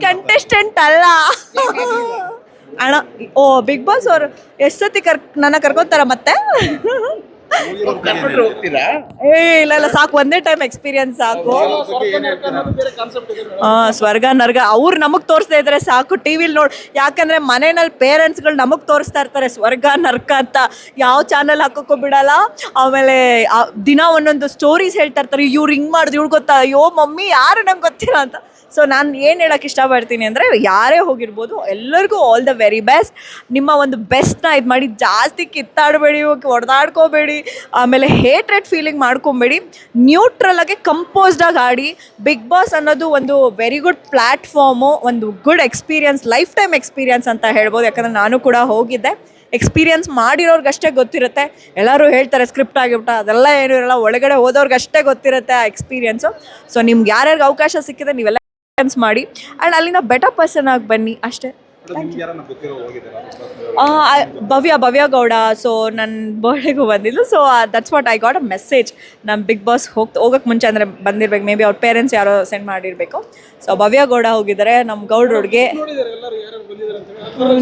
Contestant ಅಲ್ಲ. ಅಣ್ಣ ಓ big boss ಅವ್ರು ಎಷ್ಟು ಸತಿ ಕರ್ ನನ್ನ ಕರ್ಕೊತಾರ ಮತ್ತೆ? ಹೋಗ್ತೀರಾ ಏ ಇಲ್ಲ ಇಲ್ಲ ಸಾಕು. ಒಂದೇ ಟೈಮ್ ಎಕ್ಸ್ಪೀರಿಯನ್ಸ್ ಸಾಕು. ಆ, ಸ್ವರ್ಗ ನರ್ಗ ಅವ್ರು ನಮಗ್ ತೋರಿಸ್ತಾ ಇದ್ರೆ ಸಾಕು. ಟಿವಿಲ್ ನೋಡ್ ಯಾಕಂದ್ರೆ ಮನೆಯಲ್ಲಿ ಪೇರೆಂಟ್ಸ್ಗಳು ನಮಗ್ ತೋರಿಸ್ತಾ ಇರ್ತಾರೆ ಸ್ವರ್ಗ ನರ್ಕ ಅಂತ. ಯಾವ ಚಾನಲ್ ಹಾಕೋಕ್ಕೂ ಬಿಡಲ್ಲ. ಆಮೇಲೆ ಆ ದಿನ ಒಂದೊಂದು ಸ್ಟೋರೀಸ್ ಹೇಳ್ತಾ ಇರ್ತಾರೆ. ಇವ್ರು ಹಿಂಗ್ ಮಾಡಿದ್ರು ಇವ್ರು ಗೊತ್ತಾ? ಅಯ್ಯೋ ಮಮ್ಮಿ ಯಾರು ನಂಗೆ ಗೊತ್ತಿಲ್ಲ ಅಂತ. ಸೊ ನಾನು ಏನು ಹೇಳಕ್ಕೆ ಇಷ್ಟಪಡ್ತೀನಿ ಅಂದರೆ ಯಾರೇ ಹೋಗಿರ್ಬೋದು ಎಲ್ಲರಿಗೂ ಆಲ್ ದ ವೆರಿ ಬೆಸ್ಟ್ ನಿಮ್ಮ ಒಂದು ಬೆಸ್ಟ್ನ ಇದು ಮಾಡಿ ಜಾಸ್ತಿ ಕಿತ್ತಾಡಬೇಡಿ ಹೊಡೆದಾಡ್ಕೋಬೇಡಿ. ಆಮೇಲೆ ಹೇಟ್ರೆಡ್ ಫೀಲಿಂಗ್ ಮಾಡ್ಕೊಬೇಡಿ. ನ್ಯೂಟ್ರಲ್ ಆಗಿ ಕಂಪೋಸ್ಡ್ ಆಗಿ ಆಡಿ. ಬಿಗ್ ಬಾಸ್ ಅನ್ನೋದು ಒಂದು ವೆರಿ ಗುಡ್ ಪ್ಲ್ಯಾಟ್ಫಾರ್ಮು ಒಂದು good experience life time experience ಅಂತ ಹೇಳ್ಬೋದು. ಯಾಕಂದರೆ ನಾನು ಕೂಡ ಹೋಗಿದ್ದೆ. ಎಕ್ಸ್ಪೀರಿಯನ್ಸ್ ಮಾಡಿರೋರ್ಗಷ್ಟೇ ಗೊತ್ತಿರುತ್ತೆ. ಎಲ್ಲರೂ ಹೇಳ್ತಾರೆ ಸ್ಕ್ರಿಪ್ಟ್ ಆಗಿಬಿಟ್ಟ ಅದೆಲ್ಲ ಏನು ಇರಲ್ಲ. ಒಳಗಡೆ ಹೋದವ್ರಿಗಷ್ಟೇ ಗೊತ್ತಿರುತ್ತೆ ಆ ಎಕ್ಸ್ಪೀರಿಯನ್ಸು ಸೊ ನಿಮ್ಗೆ ಯಾರ್ಯಾರಿಗೆ ಅವಕಾಶ ಸಿಕ್ಕಿದೆ ನೀವೆಲ್ಲ ಎಕ್ಸ್ಪೀರಿಯನ್ಸ್ ಮಾಡಿ. ಆ್ಯಂಡ್ ಅಲ್ಲಿನ ಬೆಟರ್ ಪರ್ಸನ್ ಆಗಿ ಬನ್ನಿ. ಅಷ್ಟೇ. ಭವ್ಯ ಭವ್ಯ ಗೌಡ. ಸೊ ನನ್ನ ಬರ್ಡೇಗೂ ಬಂದಿದ್ದು. So that's what I got a message ನಮ್ಮ ಬಿಗ್ ಬಾಸ್ ಹೋಗ್ ಹೋಗಕ್ಕೆ ಮುಂಚೆ ಅಂದರೆ ಬಂದಿರ್ಬೇಕು. ಮೇ ಬಿ ಅವ್ರ ಪೇರೆಂಟ್ಸ್ ಯಾರೋ ಸೆಂಡ್ ಮಾಡಿರಬೇಕು. ಸೊ ಭವ್ಯ ಗೌಡ ಹೋಗಿದ್ದಾರೆ. ನಮ್ಮ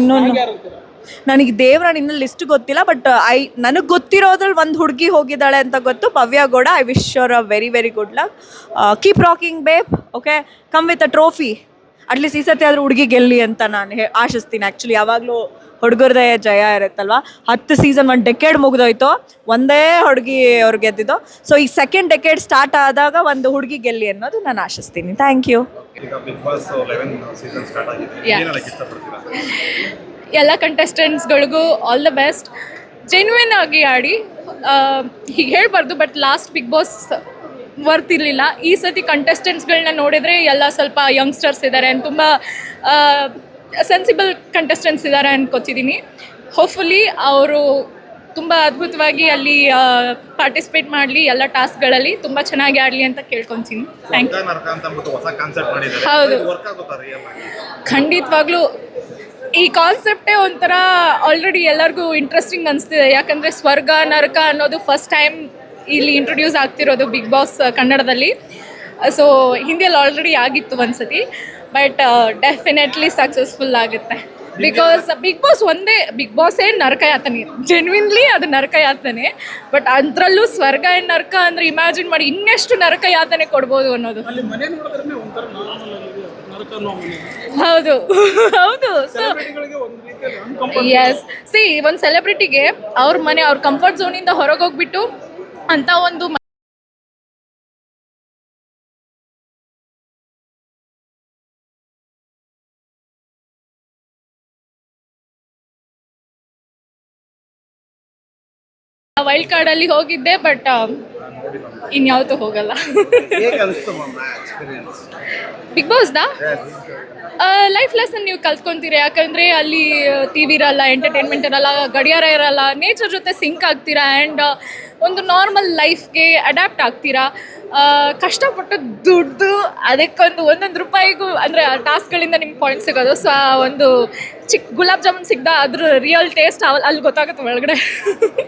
ಇನ್ನೊಂದು ನನಗೆ ದೇವ್ರಣ್ಣ ಇನ್ನೂ ಲಿಸ್ಟ್ ಗೊತ್ತಿಲ್ಲ ಬಟ್ ಐ ನನಗೆ ಗೊತ್ತಿರೋದ್ರಲ್ಲಿ ಒಂದು ಹುಡುಗಿ ಹೋಗಿದ್ದಾಳೆ ಅಂತ ಗೊತ್ತು. Bhavya Gowda I wish your a very very good luck keep rocking babe okay come with a trophy at least ಈ ಸತಿ ಆದ್ರೂ ಹುಡುಗಿ ಗೆಲ್ಲಿ ಅಂತ ನಾನು ಆಶಿಸ್ತೀನಿ. ಆ್ಯಕ್ಚುಲಿ ಯಾವಾಗಲೂ ಹುಡುಗರದೇ ಜಯ ಇರುತ್ತಲ್ವಾ? ಹತ್ತು ಸೀಸನ್ ಒಂದು ಡೆಕೆಡ್ ಮುಗಿದೋಯ್ತು. ಒಂದೇ ಹುಡುಗಿ ಅವ್ರು ಗೆದ್ದಿದ್ದು. ಸೊ ಈ ಸೆಕೆಂಡ್ ಡೆಕೆಡ್ ಸ್ಟಾರ್ಟ್ ಆದಾಗ ಒಂದು ಹುಡುಗಿ ಗೆಲ್ಲಿ ಅನ್ನೋದು ನಾನು ಆಶಿಸ್ತೀನಿ. ಥ್ಯಾಂಕ್ ಯು ಎಲ್ಲ ಕಂಟೆಸ್ಟೆಂಟ್ಸ್ಗಳಿಗೂ ಆಲ್ ದ ಬೆಸ್ಟ್ ಜೆನ್ಯೂನ್ ಆಗಿ ಆಡಿ. ಹೀಗೆ ಹೇಳ್ಬಾರ್ದು but last Bigg Boss worth ಇರಲಿಲ್ಲ. ಈ ಸತಿ ಕಂಟೆಸ್ಟೆಂಟ್ಸ್ಗಳನ್ನ ನೋಡಿದರೆ ಎಲ್ಲ ಸ್ವಲ್ಪ ಯಂಗ್ಸ್ಟರ್ಸ್ ಇದ್ದಾರೆ ತುಂಬ ಸೆನ್ಸಿಬಲ್ ಕಂಟೆಸ್ಟೆಂಟ್ಸ್ ಇದ್ದಾರೆ ಅನ್ಕೋತಿದ್ದೀನಿ ಹೋಪ್ಫುಲಿ ಅವರು ತುಂಬ ಅದ್ಭುತವಾಗಿ ಅಲ್ಲಿ ಪಾರ್ಟಿಸಿಪೇಟ್ ಮಾಡಲಿ ಎಲ್ಲ ಟಾಸ್ಕ್ಗಳಲ್ಲಿ ತುಂಬ ಚೆನ್ನಾಗಿ ಆಡಲಿ ಅಂತ ಕೇಳ್ಕೊತೀನಿ. ಥ್ಯಾಂಕ್ ಯು ಹೌದು. ಖಂಡಿತವಾಗ್ಲೂ ಈ ಕಾನ್ಸೆಪ್ಟೇ ಒಂಥರ ಆಲ್ರೆಡಿ ಎಲ್ಲರಿಗೂ ಇಂಟ್ರೆಸ್ಟಿಂಗ್ ಅನಿಸ್ತಿದೆ. ಯಾಕಂದರೆ ಸ್ವರ್ಗ, ನರಕ ಅನ್ನೋದು ಫಸ್ಟ್ ಟೈಮ್ ಇಲ್ಲಿ ಇಂಟ್ರೊಡ್ಯೂಸ್ ಆಗ್ತಿರೋದು ಬಿಗ್ ಬಾಸ್ ಕನ್ನಡದಲ್ಲಿ. ಸೊ ಹಿಂದಿಯಲ್ಲಿ ಆಲ್ರೆಡಿ ಆಗಿತ್ತು ಒಂದ್ಸತಿ ಬಟ್ ಡೆಫಿನೆಟ್ಲಿ ಸಕ್ಸಸ್ಫುಲ್ ಆಗುತ್ತೆ. ಬಿಕಾಸ್ ಬಿಗ್ ಬಾಸ್ ಒಂದೇ ಬಿಗ್ ಬಾಸೇ ನರಕ ಯಾತನೆ ಜೆನ್ವಿನ್ಲಿ ಅದು ನರಕ ಯಾತನೆ ಬಟ್ ಅದರಲ್ಲೂ ಸ್ವರ್ಗ ಏನು ನರಕ ಅಂದರೆ ಇಮ್ಯಾಜಿನ್ ಮಾಡಿ ಇನ್ನೆಷ್ಟು ನರಕ ಯಾತನೆ ಕೊಡ್ಬೋದು ಅನ್ನೋದು. ಹೌದು ಹೌದು. ಸೊ ಎಸ್ ಸಿ ಒಂದು ಸೆಲೆಬ್ರಿಟಿಗೆ ಅವ್ರ ಮನೆ ಅವ್ರ ಕಂಫರ್ಟ್ ಝೋನಿಂದ ಹೊರಗೆ ಹೋಗ್ಬಿಟ್ಟು ಅಂತ ಒಂದು ವೈಲ್ಡ್ ಕಾರ್ಡ್ ಅಲ್ಲಿ ಹೋಗಿದ್ದೆ ಬಟ್ ಇನ್ಯಾವತ್ತು ಹೋಗಲ್ಲ. Bigg Boss the? Life lesson ನೀವು ಕಲ್ತ್ಕೊಂತೀರಾ? ಯಾಕಂದ್ರೆ ಅಲ್ಲಿ ಟಿವಿ ಇರಲ್ಲ ಎಂಟರ್ಟೈನ್ಮೆಂಟ್ ಇರಲ್ಲ ಗಡಿಯಾರ ಇರಲ್ಲ ನೇಚರ್ ಜೊತೆ ಸಿಂಕ್ ಆಗ್ತೀರಾ? ಆ್ಯಂಡ್ ಒಂದು ನಾರ್ಮಲ್ ಲೈಫ್ಗೆ ಅಡ್ಯಾಪ್ಟ್ ಆಗ್ತೀರಾ? ಕಷ್ಟಪಟ್ಟು ದುಡ್ಡು ಅದಕ್ಕೊಂದು ಒಂದೊಂದು ರೂಪಾಯಿಗೂ ಅಂದರೆ ಟಾಸ್ಕ್ಗಳಿಂದ ನಿಮ್ಗೆ ಪಾಯಿಂಟ್ ಸಿಗೋದು. ಸೊ ಆ ಒಂದು ಚಿಕ್ಕ ಗುಲಾಬ್ ಜಾಮೂನ್ ಸಿಗ್ದ? ಅದ್ರ ರಿಯಲ್ ಟೇಸ್ಟ್ ಅಲ್ಲಿ ಗೊತ್ತಾಗುತ್ತೆ ಒಳಗಡೆ.